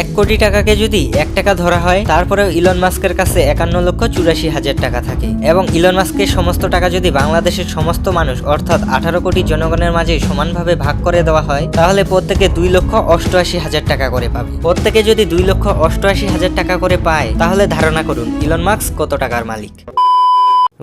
এক কোটি টাকাকে যদি এক টাকা ধরা হয়, তারপরেও ইলন মাস্কের কাছে একান্ন লক্ষ চুরাশি হাজার টাকা থাকে। এবং ইলন মাস্কের সমস্ত টাকা যদি বাংলাদেশের সমস্ত মানুষ, অর্থাৎ আঠারো কোটি জনগণের মাঝে সমানভাবে ভাগ করে দেওয়া হয়, তাহলে প্রত্যেকে দুই লক্ষ অষ্টআশি হাজার টাকা করে পাবে। প্রত্যেকে যদি দুই লক্ষ অষ্টআশি হাজার টাকা করে পায়, তাহলে ধারণা করুন ইলন মাস্ক কত টাকার মালিক?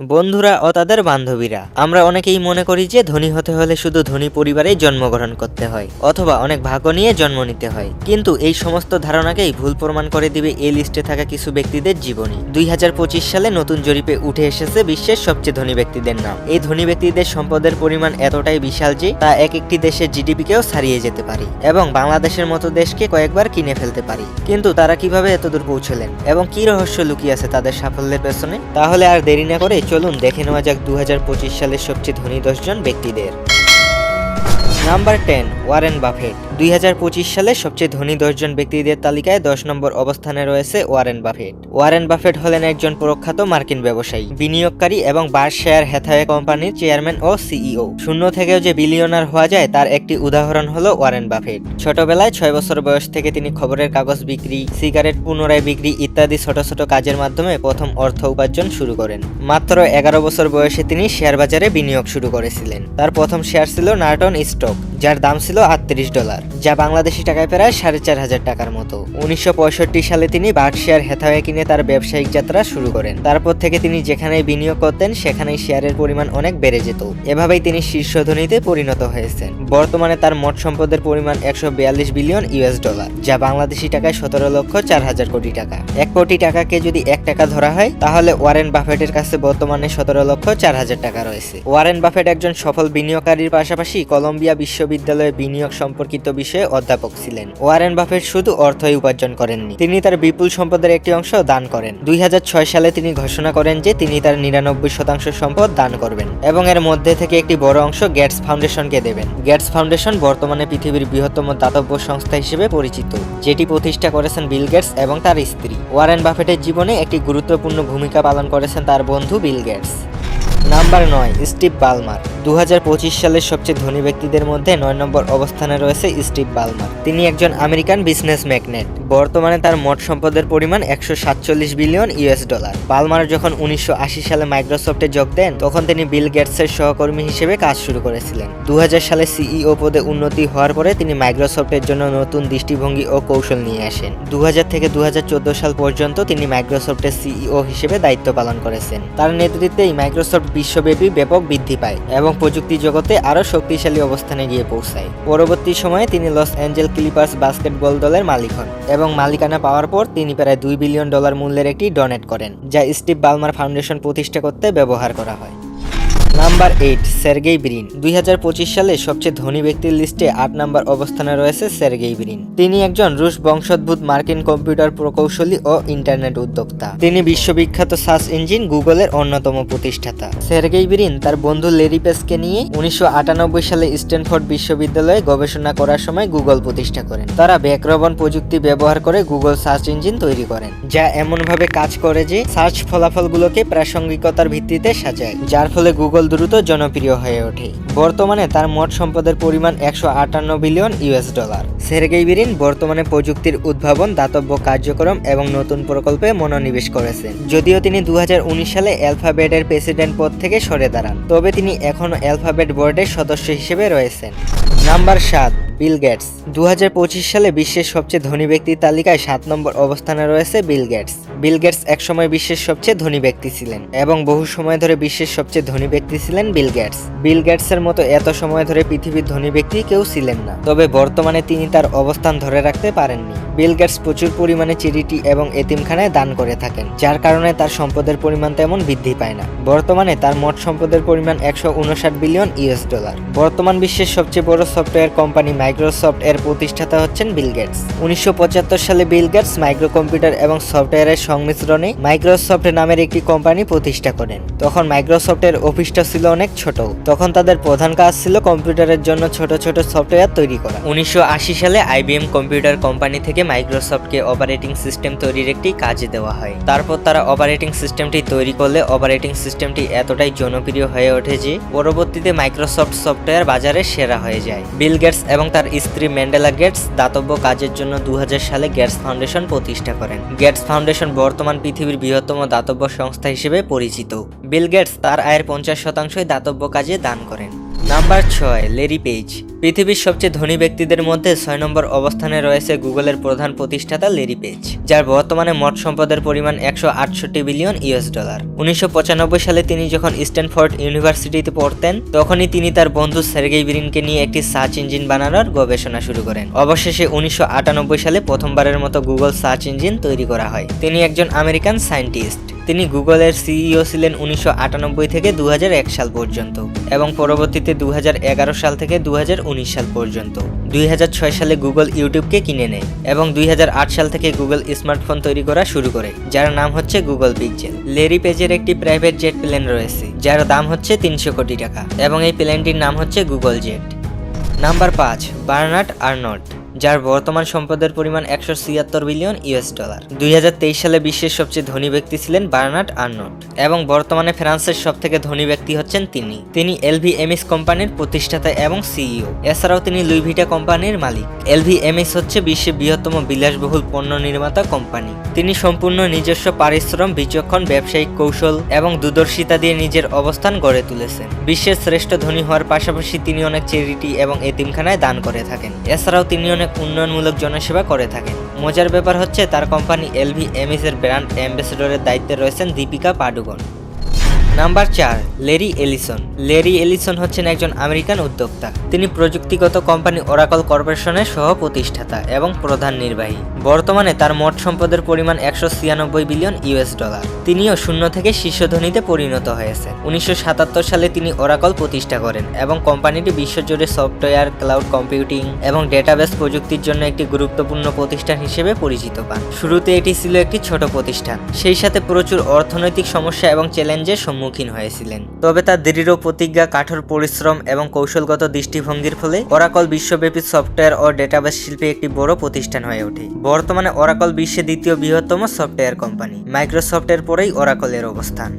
বন্ধুরা ও তাদের বান্ধবীরা, আমরা অনেকেই মনে করি যে ধনী হতে হলে শুধু ধনী পরিবারেই জন্মগ্রহণ করতে হয়, অথবা অনেক ভাগ্য নিয়ে জন্ম নিতে হয়। কিন্তু এই সমস্ত ধারণাকেই ভুল প্রমাণ করে দিবে এই লিস্টে থাকা কিছু ব্যক্তিদের জীবনী। দুই হাজার পঁচিশ সালে নতুন জরিপে উঠে এসেছে বিশ্বের সবচেয়ে ধনী ব্যক্তিদের নাম। এই ধনী ব্যক্তিদের সম্পদের পরিমাণ এতটাই বিশাল যে তা এক একটি দেশের জিডিপিকেও ছাড়িয়ে যেতে পারে, এবং বাংলাদেশের মতো দেশকে কয়েকবার কিনে ফেলতে পারি। কিন্তু তারা কীভাবে এতদূর পৌঁছলেন, এবং কি রহস্য লুকিয়ে আছে তাদের সাফল্যের পেছনে, তাহলে আর দেরি না করে চলুন দেখে নেওয়া যাক দু হাজার পঁচিশ সালের সবচেয়ে ধনী দশজন ব্যক্তিদের। Number ten, Warren Buffett. দুই হাজার পঁচিশ সালে সবচেয়ে ধনী দশজন ব্যক্তিদের তালিকায় দশ নম্বর অবস্থানে রয়েছে ওয়ারেন বাফেট। ওয়ারেন বাফেট হলেন একজন প্রখ্যাত মার্কিন ব্যবসায়ী, বিনিয়োগকারী এবং বার শেয়ার হ্যাথাওয়ে কোম্পানির চেয়ারম্যান ও সিইও। শূন্য থেকেও যে বিলিয়নার হওয়া যায়, তার একটি উদাহরণ হলো ওয়ারেন বাফেট। ছোটবেলায় ছয় বছর বয়স থেকে তিনি খবরের কাগজ বিক্রি, সিগারেট পুনরায় বিক্রি ইত্যাদি ছোট ছোট কাজের মাধ্যমে প্রথম অর্থ উপার্জন শুরু করেন। মাত্র এগারো বছর বয়সে তিনি শেয়ার বাজারে বিনিয়োগ শুরু করেছিলেন। তার প্রথম শেয়ার ছিল নার্টন স্টক, যার দাম ছিল আটত্রিশ ডলার। যা বাংলাদেশি টাকায় প্রায় সাড়ে চার হাজার টাকার মতো। উনিশশো পঁয়ষট্টি সালে তিনি বার্ড শেয়ার হেথাওয়ে কিনে তার ব্যবসায়িক যাত্রা শুরু করেন। তারপর থেকে তিনি যেখানেই বিনিয়োগ করতেন, সেখানেই শেয়ারের পরিমাণ অনেক বেড়ে যেত। এভাবেই তিনি শীর্ষ ধনীতে পরিণত হয়েছেন। বর্তমানে তার মোট সম্পদের পরিমাণ একশো বিয়াল্লিশ বিলিয়ন ইউএস ডলার, যা বাংলাদেশি টাকায় সতেরো লক্ষ চার হাজার কোটি টাকা। এক কোটি টাকাকে যদি এক টাকা ধরা হয়, তাহলে ওয়ারেন বাফেটের কাছে বর্তমানে সতেরো লক্ষ চার হাজার টাকা রয়েছে। ওয়ারেন বাফেট একজন সফল বিনিয়োগকারীর পাশাপাশি কলম্বিয়া বিশ্ববিদ্যালয়ে বিনিয়োগ সম্পর্কিত বিষয়ে অধ্যাপক ছিলেন। ওয়ারেন বাফেট শুধু অর্থই উপার্জন করেননি, তিনি তার বিপুল সম্পদের একটি অংশ দান করেন। দুই হাজার ছয় সালে তিনি ঘোষণা করেন যে তিনি তার নিরানব্বই শতাংশ সম্পদ দান করবেন এবং এর মধ্যে থেকে একটি বড় অংশ গেটস ফাউন্ডেশনকে দেবেন। গেটস ফাউন্ডেশন বর্তমানে পৃথিবীর বৃহত্তম দাতব্য সংস্থা হিসেবে পরিচিত, যেটি প্রতিষ্ঠা করেছেন বিল গেটস এবং তার স্ত্রী। ওয়ারেন বাফেটের জীবনে একটি গুরুত্বপূর্ণ ভূমিকা পালন করেছেন তার বন্ধু বিল গেটস। নাম্বার নয়, স্টিভ বালমার। দু হাজার পঁচিশ সালের সবচেয়ে ধনী ব্যক্তিদের মধ্যে নয় নম্বর অবস্থানে রয়েছে স্টিভ বালমার। তিনি একজন আমেরিকান বিজনেস ম্যাগনেট। বর্তমানে তার মোট সম্পদের পরিমাণ একশো সাতচল্লিশ বিলিয়ন ইউএস ডলার। বালমার যখন উনিশশো আশি সালে মাইক্রোসফটে যোগ দেন, তখন তিনি বিল গেটসের সহকর্মী হিসেবে কাজ শুরু করেছিলেন। দু হাজার সালে সিইও পদে উন্নতি হওয়ার পরে তিনি মাইক্রোসফটের জন্য নতুন দৃষ্টিভঙ্গি ও কৌশল নিয়ে আসেন। দু হাজার থেকে দু হাজার চোদ্দ সাল পর্যন্ত তিনি মাইক্রোসফটের সিইও হিসেবে দায়িত্ব পালন করেছেন। তার নেতৃত্বেই মাইক্রোসফট বিশ্বব্যাপী ব্যাপক বৃদ্ধি পায় এবং প্রযুক্তি জগতে আরও শক্তিশালী অবস্থানে গিয়ে পৌঁছায়। পরবর্তী সময়ে তিনি লস অ্যাঞ্জেল ক্লিপার্স বাস্কেটবল দলের মালিক হন এবং মালিকানা পাওয়ার পর তিনি প্রায় দুই বিলিয়ন ডলার মূল্যের একটি ডোনেট করেন, যা স্টিভ বালমার ফাউন্ডেশন প্রতিষ্ঠা করতে ব্যবহার করা হয়। Number eight, Sergey Brin. দুই হাজার পঁচিশ সালে সবচেয়ে ধনী ব্যক্তির লিস্টে আট নাম্বার অবস্থানে রয়েছে সের্গেই ব্রিন। তিনি একজন রুশ বংশোদ্ভূত মার্কিন কম্পিউটার প্রকৌশলী ও ইন্টারনেট উদ্যোক্তা। তিনি বিশ্ববিখ্যাত সার্চ ইঞ্জিন গুগলের অন্যতম প্রতিষ্ঠাতা। সের্গেই ব্রিন তার বন্ধু লেরি পেসকে নিয়ে উনিশশো আটানব্বই সালে স্ট্যানফোর্ড বিশ্ববিদ্যালয়ে গবেষণা করার সময় গুগল প্রতিষ্ঠা করেন। তারা ব্যাকরবন প্রযুক্তি ব্যবহার করে গুগল সার্চ ইঞ্জিন তৈরি করেন, যা এমনভাবে কাজ করে যে সার্চ ফলাফলগুলোকে প্রাসঙ্গিকতার ভিত্তিতে সাজায়, যার ফলে গুগল দ্রুত জনপ্রিয় হয়ে ওঠে। বর্তমানে তার মোট সম্পদের পরিমাণ একশো আটান্ন billion US dollar. Sergey Brin বর্তমানে প্রযুক্তির উদ্ভাবন, দাতব্য কার্যক্রম এবং নতুন প্রকল্পে মনোনিবেশ করেছেন। যদিও তিনি দু হাজার উনিশ সালে অ্যালফাবেটের প্রেসিডেন্ট পদ থেকে সরে দাঁড়ান, তবে তিনি এখনও অ্যালফাবেট বোর্ডের সদস্য হিসেবে রয়েছেন। নাম্বার সাত বিল গেটস। দু হাজার পঁচিশ সালে বিশ্বের সবচেয়ে ধনী ব্যক্তির তালিকায় সাত নম্বর অবস্থানে রয়েছে বিল গেটস। বিল গেটস একসময় বিশ্বের সবচেয়ে ধনী ব্যক্তি ছিলেন এবং বহু সময় ধরে বিশ্বের সবচেয়ে ধনী ব্যক্তি ছিলেন বিল গেটস। বিল গেটসের মতো এত সময় ধরে পৃথিবীর ধনী ব্যক্তি কেউ ছিলেন না, তবে বর্তমানে তিনি তার অবস্থান ধরে রাখতে পারেননি। বিল গেটস প্রচুর পরিমাণে চ্যারিটি এবং এতিমখানায় দান করে থাকেন, যার কারণে তার সম্পদের পরিমাণ তেমন বৃদ্ধি পায় না। বর্তমানে তার মোট সম্পদের পরিমাণ একশো উনষাট বিলিয়ন ইউএস ডলার। বর্তমান বিশ্বের সবচেয়ে বড় সফটওয়্যার কোম্পানি মাইক্রোসফট এর প্রতিষ্ঠাতা হচ্ছেন বিল গেটস। উনিশশো পঁচাত্তর সালে বিল গেটস মাইক্রো কম্পিউটার এবং সফটওয়্যারের সংমিশ্রণে মাইক্রোসফট নামের একটি কোম্পানি প্রতিষ্ঠা করেন। তখন মাইক্রোসফটের অফিসটা ছিল অনেক ছোট। তখন তাদের প্রধান কাজ ছিল কম্পিউটারের জন্য ছোট ছোট সফটওয়্যার তৈরি করা। উনিশশো সালে আইবিএম কম্পিউটার কোম্পানি থেকে মাইক্রোসফটকে অপারেটিং সিস্টেম তৈরির একটি কাজ দেওয়া হয়। তারপর তারা অপারেটিং সিস্টেমটি তৈরি করলে অপারেটিং সিস্টেমটি এতটাই জনপ্রিয় হয়ে ওঠে যে পরবর্তীতে মাইক্রোসফট সফটওয়্যার বাজারে সেরা হয়ে যায়। বিল গেটস এবং তার তার স্ত্রী ম্যান্ডেলা গেটস দাতব্য কাজের জন্য দু হাজার সালে গেটস ফাউন্ডেশন প্রতিষ্ঠা করেন। গেটস ফাউন্ডেশন বর্তমান পৃথিবীর বৃহত্তম দাতব্য সংস্থা হিসেবে পরিচিত। বিল গেটস তার আয়ের পঞ্চাশ শতাংশই দাতব্য কাজে দান করেন। নাম্বার ছয়, লেরি পেজ। পৃথিবীর সবচেয়ে ধনী ব্যক্তিদের মধ্যে ছয় নম্বর অবস্থানে রয়েছে গুগলের প্রধান প্রতিষ্ঠাতা লেরি পেজ, যার বর্তমানে মোট সম্পদের পরিমাণ একশো আটষট্টি বিলিয়ন ইউএস ডলার। উনিশশো পঁচানব্বই সালে তিনি যখন স্ট্যানফোর্ড ইউনিভার্সিটিতে পড়তেন, তখনই তিনি তার বন্ধু সের্গেই বিরিনকে নিয়ে একটি সার্চ ইঞ্জিন বানানোর গবেষণা শুরু করেন। অবশেষে উনিশশো আটানব্বই সালে প্রথমবারের মতো গুগল সার্চ ইঞ্জিন তৈরি করা হয়। তিনি একজন আমেরিকান সায়েন্টিস্ট। তিনি গুগলের সিইও ছিলেন উনিশশো আটানব্বই থেকে দু হাজার এক সাল পর্যন্ত এবং পরবর্তীতে দু হাজার এগারো সাল থেকে দু হাজার সাল পর্যন্ত। দুই হাজার ছয় সালে গুগল ইউটিউবকে কিনে নেয় এবং দুই হাজার আট সাল থেকে গুগল স্মার্টফোন তৈরি করা শুরু করে, যার নাম হচ্ছে গুগল পিকজেল। লেরি পেজের একটি প্রাইভেট জেট প্লেন রয়েছে, যার দাম হচ্ছে তিনশো কোটি টাকা এবং এই প্লেনটির নাম হচ্ছে গুগল জেট। নাম্বার পাঁচ, বার্নার্ড আর্নল্ড। যার বর্তমান সম্পদের পরিমাণ একশো ছিয়াত্তর বিলিয়ন ইউএস ডলার। দুই হাজার তেইশ সালে বিশ্বের সবচেয়ে ধনী ব্যক্তি ছিলেন বার্নার্ড আর্নল্ড এবং বর্তমানে ফ্রান্সের সব থেকে ধনী ব্যক্তি হচ্ছেন তিনি। তিনি এলভি এমএস কোম্পানির প্রতিষ্ঠাতা এবং সিইও। এছাড়াও তিনি লুইভিটা কোম্পানির মালিক। এলভি এমিস হচ্ছে বিশ্বের বৃহত্তম বিলাসবহুল পণ্য নির্মাতা কোম্পানি। তিনি সম্পূর্ণ নিজস্ব পারিশ্রম, বিচক্ষণ, ব্যবসায়িক কৌশল এবং দূরদর্শিতা দিয়ে নিজের অবস্থান গড়ে তুলেছেন। বিশ্বের শ্রেষ্ঠ ধনী হওয়ার পাশাপাশি তিনি অনেক চ্যারিটি এবং এতিমখানায় দান করে থাকেন। এছাড়াও তিনি অনেক উন্নয়নমূলক জনসেবা করে থাকে মজার ব্যাপার হচ্ছে, তার কোম্পানি এলভি এমিসের ব্র্যান্ড অ্যাম্বাসেডরের দায়িত্বে রয়েছেন দীপিকা পাডুকন। নাম্বার চার, লেরি এলিসন। লেরি এলিসন হচ্ছেন একজন আমেরিকান উদ্যোক্তা। তিনি প্রযুক্তিগত কোম্পানি ওরাকল কর্পোরেশনের সহ প্রতিষ্ঠাতা এবং প্রধান নির্বাহী। বর্তমানে তার মোট সম্পদের পরিমাণ একশো ছিয়ানব্বই বিলিয়ন ইউএস ডলার। তিনিও শূন্য থেকে শীর্ষ ধনীতে পরিণত হয়েছে উনিশশো সাতাত্তর সালে তিনি ওরাকল প্রতিষ্ঠা করেন এবং কোম্পানিটি বিশ্বজুড়ে সফটওয়্যার, ক্লাউড কম্পিউটিং এবং ডেটাবেস প্রযুক্তির জন্য একটি গুরুত্বপূর্ণ প্রতিষ্ঠান হিসেবে পরিচিত পান। শুরুতে এটি ছিল একটি ছোট প্রতিষ্ঠান। সেই সাথে প্রচুর অর্থনৈতিক সমস্যা এবং চ্যালেঞ্জের সম্মুখীন হয়েছিলেন। তবে তার দৃঢ় প্রতিজ্ঞা, কাঠোর পরিশ্রম এবং কৌশলগত দৃষ্টিভঙ্গির ফলে ওরাকল বিশ্বব্যাপী সফটওয়্যার ও ডেটাবেস শিল্পে একটি বড় প্রতিষ্ঠান হয়ে ওঠে। বর্তমানে ওরাকল বিশ্বে দ্বিতীয় বৃহত্তম সফটওয়্যার কোম্পানি মাইক্রোসফটের পরেই ওরাকলের অবস্থান।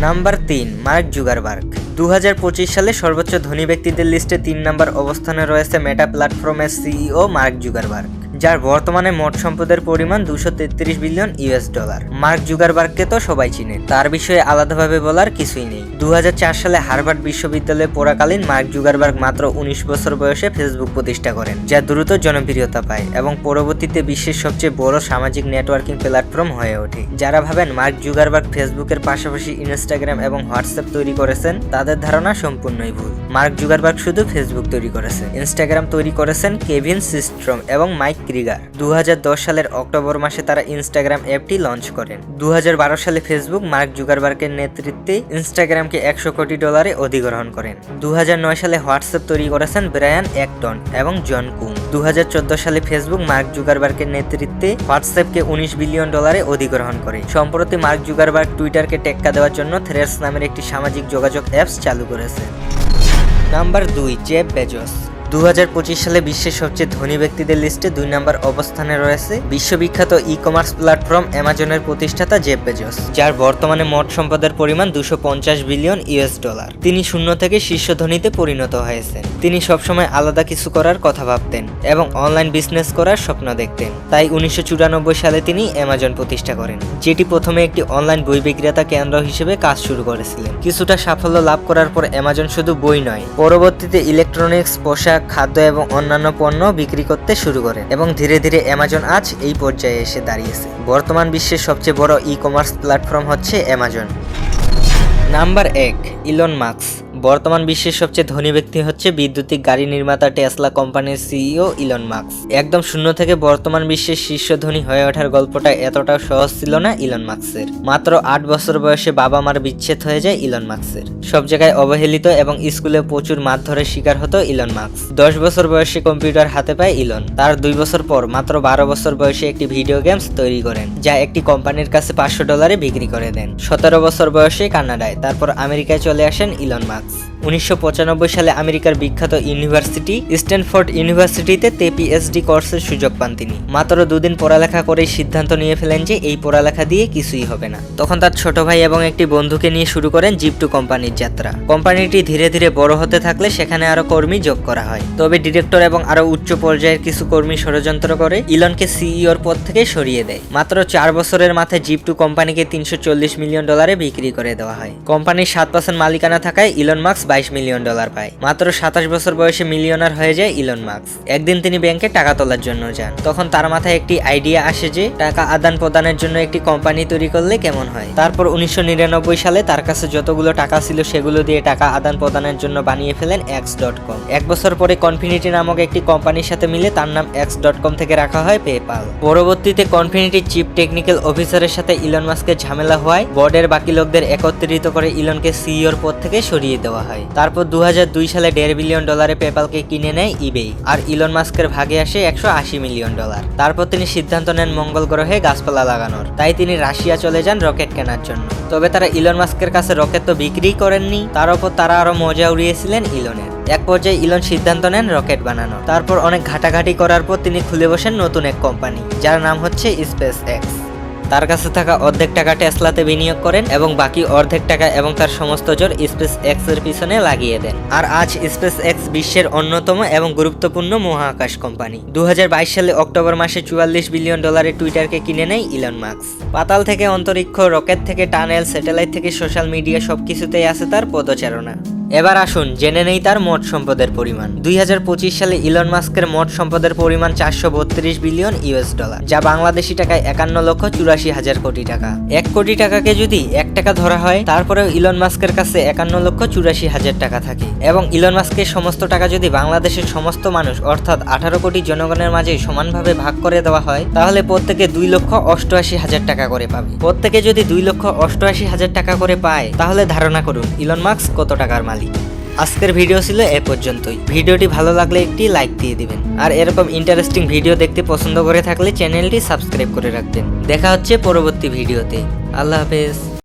নাম্বার তিন, মার্ক জুগারবার্গ। দু হাজার পঁচিশ সালে সর্বোচ্চ ধনী ব্যক্তিদের লিস্টে তিন নম্বর অবস্থানে রয়েছে মেটা প্ল্যাটফর্মের সিইও মার্ক জুগারবার্গ। যার বর্তমানে মোট সম্পদের পরিমাণ দুশো তেত্রিশ বিলিয়ন ইউএস ডলার। মার্ক জুগারবার্গকে তো সবাই চিনে, তার বিষয়ে আলাদাভাবে বলার কিছুই নেই। দু হাজার চার সালে হার্ভার্ড বিশ্ববিদ্যালয়ে পড়াকালীন মার্ক জুগারবার্গ মাত্র উনিশ বছর বয়সে ফেসবুক প্রতিষ্ঠা করেন, যা দ্রুত জনপ্রিয়তা পায় এবং পরবর্তীতে বিশ্বের সবচেয়ে বড় সামাজিক নেটওয়ার্কিং প্ল্যাটফর্ম হয়ে ওঠে। যারা ভাবেন মার্ক জুগারবার্গ ফেসবুকের পাশাপাশি ইনস্টাগ্রাম এবং হোয়াটসঅ্যাপ তৈরি করেছেন, তাদের ধারণা সম্পূর্ণই ভুল। মার্ক জুগারবার্গ শুধু ফেসবুক তৈরি করেছে, ইনস্টাগ্রাম তৈরি করেছেন কেভিন সিস্ট্রম এবং মাইক ক্রিগার দু সালের অক্টোবর মাসে তারা ইনস্টাগ্রাম অ্যাপটি লঞ্চ করেন। দু হাজার বারো সালে ফেসবুক মার্ক জুগারবার্গের নেতৃত্বে ইনস্টাগ্রামকে একশো কোটি ডলারে অধিগ্রহণ করেন। দু হাজার নয় সালে হোয়াটসঅ্যাপ তৈরি করেছেন ব্রায়ান একটন এবং জন কুম দু হাজার চোদ্দ সালে ফেসবুক মার্ক জুগারবার্গের নেতৃত্বে হোয়াটসঅ্যাপকে উনিশ বিলিয়ন ডলারে অধিগ্রহণ করে। সম্প্রতি মার্ক জুগারবার্গ টুইটারকে টেক্কা দেওয়ার জন্য থ্রেডস নামের একটি সামাজিক যোগাযোগ অ্যাপস চালু করেছে। নাম্বার দুই জেব বেজস। দু হাজার পঁচিশ সালে বিশ্বের সবচেয়ে ধনী ব্যক্তিদের লিস্টে দুই নম্বর অবস্থানে রয়েছে বিশ্ববিখ্যাত ই কমার্স প্ল্যাটফর্ম অ্যামাজনের প্রতিষ্ঠাতা জেব বেজস, যার বর্তমানে মোট সম্পদের পরিমাণ দুশো বিলিয়ন ইউএস ডলার। তিনি শূন্য থেকে শীর্ষ ধনীতে পরিণত হয়েছেন। তিনি সবসময় আলাদা কিছু করার কথা ভাবতেন এবং অনলাইন বিজনেস করার স্বপ্ন দেখতেন। তাই উনিশশো চুরানব্বই সালে তিনি অ্যামাজন প্রতিষ্ঠা করেন, যেটি প্রথমে একটি অনলাইন বই বিক্রেতা কেন্দ্র হিসেবে কাজ শুরু করেছিলেন। কিছুটা সাফল্য লাভ করার পর অ্যামাজন শুধু বই নয়, পরবর্তীতে ইলেকট্রনিক্স, পোশাক খাদ্য এবং অন্যান্য পণ্য বিক্রি করতে শুরু করে এবং ধীরে ধীরে অ্যামাজন আজ এই পর্যায়ে এসে দাঁড়িয়েছে। বর্তমান বিশ্বের সবচেয়ে বড় ই কমার্স প্ল্যাটফর্ম হচ্ছে অ্যামাজন নাম্বার এক ইলন মার্কস বর্তমান বিশ্বের সবচেয়ে ধনী ব্যক্তি হচ্ছে বিদ্যুতিক গাড়ি নির্মাতা টেসলা কোম্পানির সিইও ইলন মার্কস একদম শূন্য থেকে বর্তমান বিশ্বের শীর্ষ ধনী হয়ে ওঠার গল্পটা এতটাও সহজ ছিল না ইলন মার্কসের মাত্র আট বছর বয়সে বাবা মার বিচ্ছেদ হয়ে যায় ইলন মার্কসের সব জায়গায় অবহেলিত এবং স্কুলে প্রচুর মারধরের শিকার হতো ইলন মার্কস দশ বছর বয়সে কম্পিউটার হাতে পায় ইলন। তার দুই বছর পর মাত্র বারো বছর বয়সে একটি ভিডিও গেমস তৈরি করেন, যা একটি কোম্পানির কাছে পাঁচশো ডলারে বিক্রি করে দেন। সতেরো বছর বয়সে কানাডায়, তারপর আমেরিকায় চলে আসেন ইলন মার্কস thoughts. উনিশশো পঁচানব্বই সালে আমেরিকার বিখ্যাত ইউনিভার্সিটি, স্ট্যানফোর্ড ইউনিভার্সিটিতে তে পিএইচডি কোর্সের সুযোগ পান তিনি। মাত্র দুদিন পড়ালেখা করেই সিদ্ধান্ত নিয়ে ফেলেন যে এই পড়ালেখা দিয়ে কিছুই হবে না। তখন তার ছোট ভাই এবং একটি বন্ধুকে নিয়ে শুরু করেন জিপটু কোম্পানির যাত্রা। কোম্পানিটি ধীরে ধীরে বড় হতে থাকলে সেখানে আরও কর্মী যোগ করা হয়। তবে ডিরেক্টর এবং আরও উচ্চ পর্যায়ের কিছু কর্মী ষড়যন্ত্র করে ইলনকে সিইওর পদ থেকে সরিয়ে দেয়। মাত্র চার বছরের মাথায় জিপটু কোম্পানিকে তিনশো চল্লিশ মিলিয়ন ডলারে বিক্রি করে দেওয়া হয়। কোম্পানির সাত পার্সেন্ট মালিকানা থাকায় ইলন মার্কস বাইশ মিলিয়ন ডলার পায়। মাত্র সাতাশ বছর বয়সে মিলিয়নার হয়ে যায় ইলন মার্কস একদিন তিনি ব্যাংকে টাকা তোলার জন্য যান। তখন তার মাথায় একটি আইডিয়া আসে যে, টাকা আদান প্রদানের জন্য একটি কোম্পানি তৈরি করলে কেমন হয়। তারপর উনিশশো নিরানব্বই সালে তার কাছে যতগুলো টাকা ছিল সেগুলো দিয়ে টাকা আদান প্রদানের জন্য বানিয়ে ফেলেন এক্স ডট কম। এক বছর পরে কনফিনিটি নামক একটি কোম্পানির সাথে মিলে তার নাম এক্স ডট কম থেকে রাখা হয় পেপাল। পরবর্তীতে কনফিনিটির চিফ টেকনিক্যাল অফিসারের সাথে ইলন মাস্কের ঝামেলা হওয়ায় বোর্ডের বাকি লোকদের একত্রিত করে ইলনকে সিইওর পদ থেকে সরিয়ে দেওয়া হয়। তারপর দুহাজার দুই সালে দেড় বিলিয়ন ডলারে পেপালকে কিনে নেয় ইবে আর ইলন মাস্কের ভাগে আসে একশো আশি মিলিয়ন ডলার। তারপর তিনি সিদ্ধান্ত নেন মঙ্গল গ্রহে গাছপালা লাগানোর। তাই তিনি রাশিয়া চলে যান রকেট কেনার জন্য। তবে তারা ইলন মাস্কের কাছে রকেট তো বিক্রি করেননি। তার উপর তারা আরও মজা উড়িয়েছিলেন ইলনের এক পর্যায়ে ইলন সিদ্ধান্ত নেন রকেট বানানো তারপর অনেক ঘাটাঘাটি করার পর তিনি খুলে বসেন নতুন এক কোম্পানি, যার নাম হচ্ছে স্পেস এক্স তার কাছে থাকা অর্ধেক টাকা টেসলাতে বিনিয়োগ করেন এবং বাকি অর্ধেক টাকা এবং তার সমস্ত জোর স্পেস এক্সের পিছনে লাগিয়ে দেন। আর আজ স্পেস এক্স বিশ্বের অন্যতম এবং গুরুত্বপূর্ণ মহাকাশ কোম্পানি। দু হাজার বাইশ সালে অক্টোবর মাসে চুয়াল্লিশ বিলিয়ন ডলারের টুইটারকে কিনে নেয় ইলন মার্কস পাতাল থেকে অন্তরিক্ষ রকেট থেকে টানেল, স্যাটেলাইট থেকে সোশ্যাল মিডিয়া সবকিছুতেই আছে তার পদচারণা। এবার আসুন, জেনে নেই তার মোট সম্পদের পরিমাণ। দুই হাজার পঁচিশ সালে ইলন মাস্কের মোট সম্পদের পরিমাণ চারশো বত্রিশ বিলিয়ন ইউএস ডলার, যা বাংলাদেশি টাকায় একান্ন লক্ষ চুরাশি হাজার কোটি টাকা। এক কোটি টাকাকে যদি এক টাকা ধরা হয়, তারপরেও ইলন মাস্কের কাছে একান্ন লক্ষ চুরাশি হাজার টাকা থাকে। এবং ইলন মাস্কের সমস্ত টাকা যদি বাংলাদেশের সমস্ত মানুষ, অর্থাৎ আঠারো কোটি জনগণের মাঝে সমানভাবে ভাগ করে দেওয়া হয়, তাহলে প্রত্যেকে দুই লক্ষ অষ্টআশি হাজার টাকা করে পাবে। প্রত্যেকে যদি দুই লক্ষ অষ্টআশি হাজার টাকা করে পায়, তাহলে ধারণা করুন ইলন মাস্ক কত টাকার মালিক। আজকের ভিডিও ছিল এ পর্যন্তই। ভিডিওটি ভালো লাগলে একটি লাইক দিয়ে দিবেন। আর এরকম ইন্টারেস্টিং ভিডিও দেখতে পছন্দ করে থাকলে চ্যানেলটি সাবস্ক্রাইব করে রাখবেন। দেখা হচ্ছে পরবর্তী ভিডিওতে আল্লাহ হাফেজ।